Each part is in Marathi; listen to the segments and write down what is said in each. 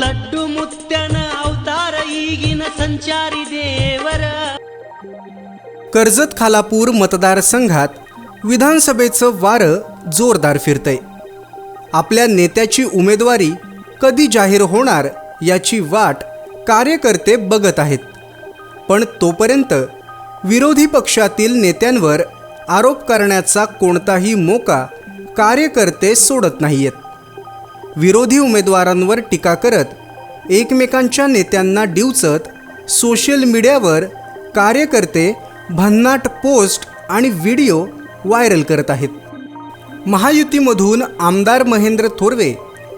ಲಡ್ಡು ಮುತ್ಯನ ಅವತಾರ ಈಗಿನ ಸಂಚಾರಿ ದೇವರ कर्जत खालापूर मतदारसंघात विधानसभेचं वारं जोरदार फिरतंय आपल्या नेत्याची उमेदवारी कधी जाहीर होणार याची वाट कार्यकर्ते बघत आहेत पण तोपर्यंत विरोधी पक्षातील नेत्यांवर आरोप करण्याचा कोणताही मोका कार्यकर्ते सोडत नाहीयेत विरोधी उमेदवारांवर टीका करत एकमेकांच्या नेत्यांना डिवचत सोशल मीडियावर कार्यकर्ते भन्नाट पोस्ट आणि व्हिडिओ व्हायरल करत आहेत. महायुतीमधून आमदार महेंद्र थोरवे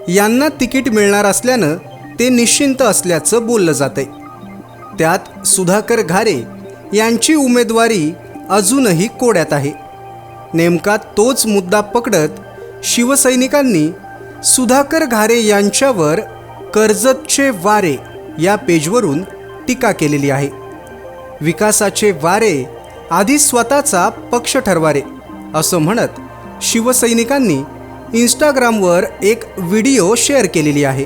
यांना तिकीट मिळणार असल्यानं ते निश्चिंत असल्याचं बोललं जातंय. त्यात सुधाकर घारे यांची उमेदवारी अजूनही कोड्यात आहे. नेमका तोच मुद्दा पकडत शिवसैनिकांनी सुधाकर घारे यांच्यावर कर्जतचे वारे या पेजवरून टीका केलेली आहे. विकासाचे वारे आधी स्वतःचा पक्ष ठरवारे असं म्हणत शिवसैनिकांनी इंस्टाग्रामवर एक व्हिडिओ शेअर केलेली आहे.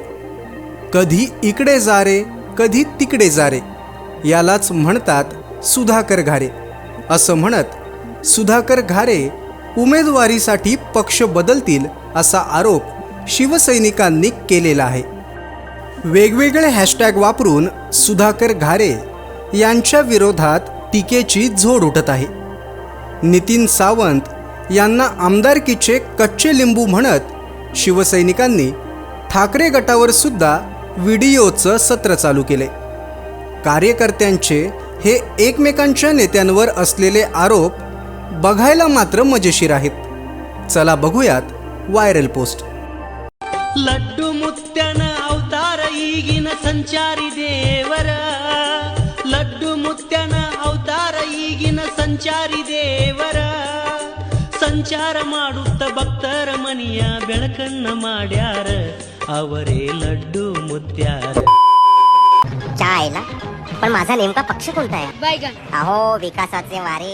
कधी इकडे जा रे कधी तिकडे जा रे यालाच म्हणतात सुधाकर घारे असं म्हणत सुधाकर घारे उमेदवारीसाठी पक्ष बदलतील असा आरोप शिवसैनिकांनी केलेला आहे. वेगवेगळे हॅशटॅग वापरून सुधाकर घारे यांच्या विरोधात टीकेची झोड उठत आहे. नितीन सावंत यांना आमदारकीचे कच्चे लिंबू म्हणत शिवसैनिकांनी ठाकरे गटावर सुद्धा व्हिडिओचं सत्र चालू केले. कार्यकर्त्यांचे हे एकमेकांच्या नेत्यांवर असलेले आरोप बघायला मात्र मजेशीर आहेत. चला बघूयात व्हायरल पोस्ट ಲಡ್ಡು ಮುತ್ಯನ ಅವತಾರ ಈಗಿನ ಸಂಚಾರಿ ದೇವರ ಲಡ್ಡು ಮುತ್ಯನ ಅವತಾರ ಈಗಿನ ಸಂಚಾರಿ ದೇವರ ಸಂಚಾರ ಮಾಡುತ್ತ ಭಕ್ತರ ಮನಿಯ ಬೆಳಕನ್ನ ಮಾಡ್ಯಾರ ಅವರೇ ಲಡ್ಡು ಮುತ್ಯಾರ चायला पण माझा नेमका पक्ष कोणता आहे बैगन अहो विकासाचे वारे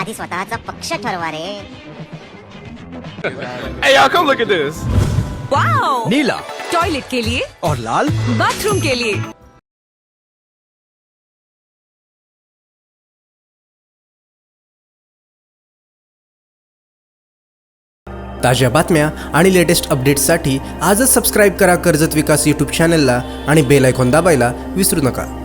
आधी स्वतःचा पक्ष ठरवा रे Hey, y'all, come look at this. Wow Neela. Toilet के लिए। और लाल। बाथरूम के लिए। ताज्या बातम्या आणि लेटेस्ट अपडेट्ससाठी आजच सबस्क्राईब करा कर्जत विकास यूट्यूब चॅनलला आणि बेल आयकॉन दाबायला विसरू नका.